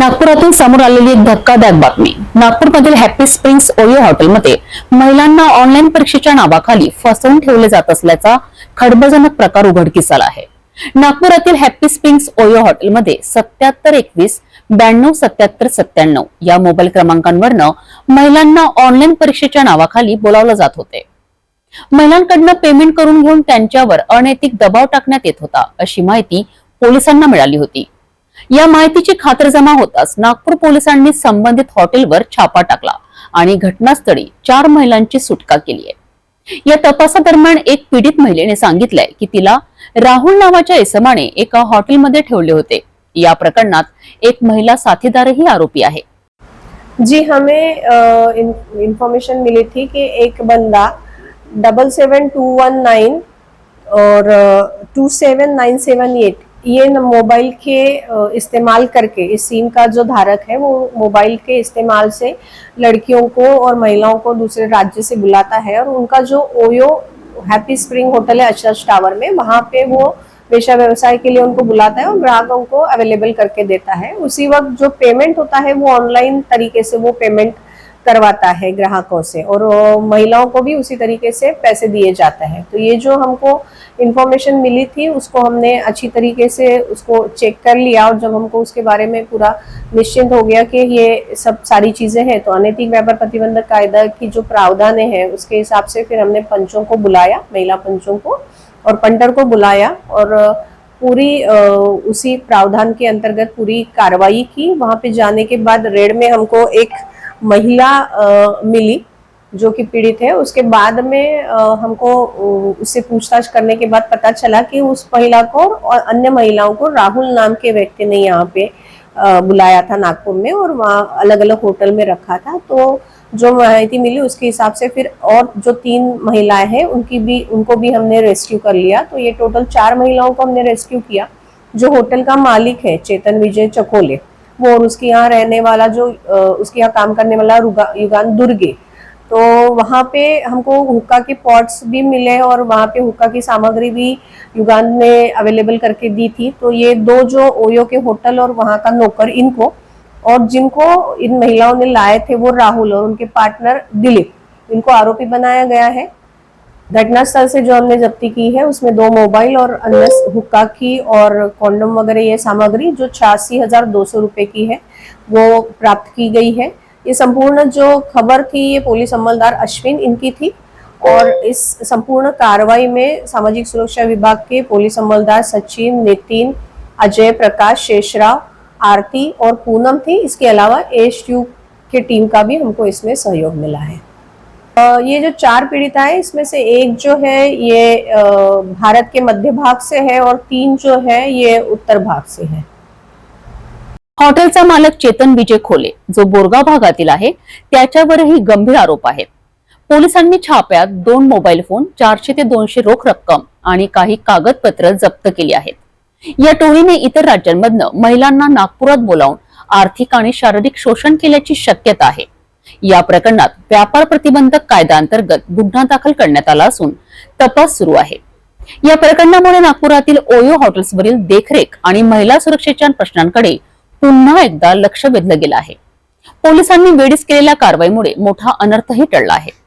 नागपुरातून समोर आलेली एक धक्कादायक बातमी. नागपूरमधील हॅपी स्प्रिंग्स ओयो हॉटेलमध्ये महिलांना ऑनलाईन परीक्षेच्या नावाखाली फसवून ठेवले जात असल्याचा खडबजनक प्रकार उघडकीस आला आहे. नागपुरातील हॅपी स्प्रिंग्स ओयो हॉटेलमध्ये सत्याहत्तर एकवीस ब्याण्णव सत्याहत्तर सत्त्याण्णव या मोबाईल क्रमांकांवरनं महिलांना ऑनलाईन परीक्षेच्या नावाखाली बोलावलं जात होते. महिलांकडनं पेमेंट करून घेऊन त्यांच्यावर अनैतिक दबाव टाकण्यात येत होता अशी माहिती पोलिसांना मिळाली होती. या माहितीची खातरजमा होताच नागपूर पोलिसांनी संबंधित हॉटेलवर छापा टाकला आणि घटनास्थळी चार महिलांची सुटका केली आहे. या तपासादरम्यान एक पीडित महिलेने सांगितलंय की तिला राहुल नावाच्या इसमाने एका हॉटेलमध्ये ठेवले होते. या प्रकरणात एक महिला साथीदारही आरोपी आहे. जी हमें इंफॉर्मेशन मिली थी कि एक बंदा double seven two one nine और two seven nine seven eight ये मोबाइल के इस्तेमाल करके, इस सिम का जो धारक है, वो मोबाइल के इस्तेमाल से लड़कियों को और महिलाओं को दूसरे राज्य से बुलाता है और उनका जो ओयो, हैप्पी स्प्रिंग होटल है अचरज टावर में, वहाँ पे वो पेशा व्यवसाय के लिए उनको बुलाता है और ग्राहकों को अवेलेबल करके देता है। उसी वक्त जो पेमेंट होता है, वो ऑनलाइन तरीके से वो पेमेंट करवाता है ग्राहकों से और महिलाओं को भी उसी तरीके से पैसे दिए जाते हैं। तो ये जो हमको इन्फॉर्मेशन मिली थी, उसको हमने अच्छी तरीके से उसको चेक कर लिया और जब हमको उसके बारे में पूरा निश्चिंत हो गया कि ये सब सारी चीज़ें हैं तो अनैतिक व्यापार प्रतिबंधक कायदा की जो प्रावधान है, उसके हिसाब से फिर हमने पंचों को बुलाया, महिला पंचों को और पंटर को बुलाया और पूरी उसी प्रावधान के अंतर्गत पूरी कार्रवाई की। वहाँ पे जाने के बाद रेड में हमको एक महिला मिली, जो कि पीड़ित है। उसके बाद में हमको उससे पूछताछ करने के बाद पता चला कि उस महिला को और अन्य महिलाओं को राहुल नाम के व्यक्ति ने यहाँ पे बुलाया था नागपुर में और वहाँ अलग अलग होटल में रखा था। तो जो माहिती मिली उसके हिसाब से फिर और जो तीन महिलाएँ हैं, उनकी भी, उनको भी हमने रेस्क्यू कर लिया। तो ये टोटल चार महिलाओं को हमने रेस्क्यू किया, जो होटल का मालिक है, चेतन विजय चकोले। वो और उसके यहाँ रहने वाला जो उसके यहाँ काम करने वाला युगान दुर्गे। तो वहाँ पे हमको हुक्का के पॉट्स भी मिले और वहाँ पे हुक्का की सामग्री भी युगान ने अवेलेबल करके दी थी। तो ये दो जो ओयो के होटल और वहाँ का नौकर, इनको और जिनको इन महिलाओं ने लाए थे वो राहुल और उनके पार्टनर दिलीप। इनको आरोपी बनाया गया है। घटनास्थल से जो हमने जब्ती की है, उसमें दो मोबाइल और अन्य हुक्का की और कॉन्डम वगैरह ये सामग्री जो छियासी हज़ार दो सौ रुपए की है, वो प्राप्त की गई है। ये संपूर्ण जो खबर थी, ये पुलिस अमलदार अश्विन इनकी थी और इस संपूर्ण कार्रवाई में सामाजिक सुरक्षा विभाग के पुलिस अमलदार सचिन, नितिन, अजय प्रकाश शेषराव आरती और पूनम थी। इसके अलावा यू के टीम का भी हमको इसमें सहयोग मिला है। ये जो चार पीड़िता है इसमें से एक जो है ये भारत के मध्य भाग से है और तीन जो है ये उत्तर भाग से है। हॉटेलचा मालक चेतन विजय खोले जो बोरगाव भागातील आहे त्याच्यावरही गंभीर आरोप आहे. पोलिसांनी छाप्यात दोन मोबाईल फोन चारशे ते दोनशे रोख रक्कम आणि काही कागदपत्र जप्त केली आहेत. या टोळीने इतर राज्यांमधनं महिलांना नागपुरात बोलावून आर्थिक आणि शारीरिक शोषण केल्याची शक्यता आहे. या प्रकरणात व्यापार प्रतिबंधक कायद्याअंतर्गत गुन्हा दाखल करण्यात आला असून तपास सुरू आहे. या प्रकरणामुळे नागपुरातील ओयो हॉटेल्सवरील देखरेख आणि महिला सुरक्षेच्या प्रश्नांकडे पुन्हा एकदा लक्ष वेधलं गेलं आहे. पोलिसांनी वेळीच केलेल्या कारवाईमुळे मोठा अनर्थही टळला आहे.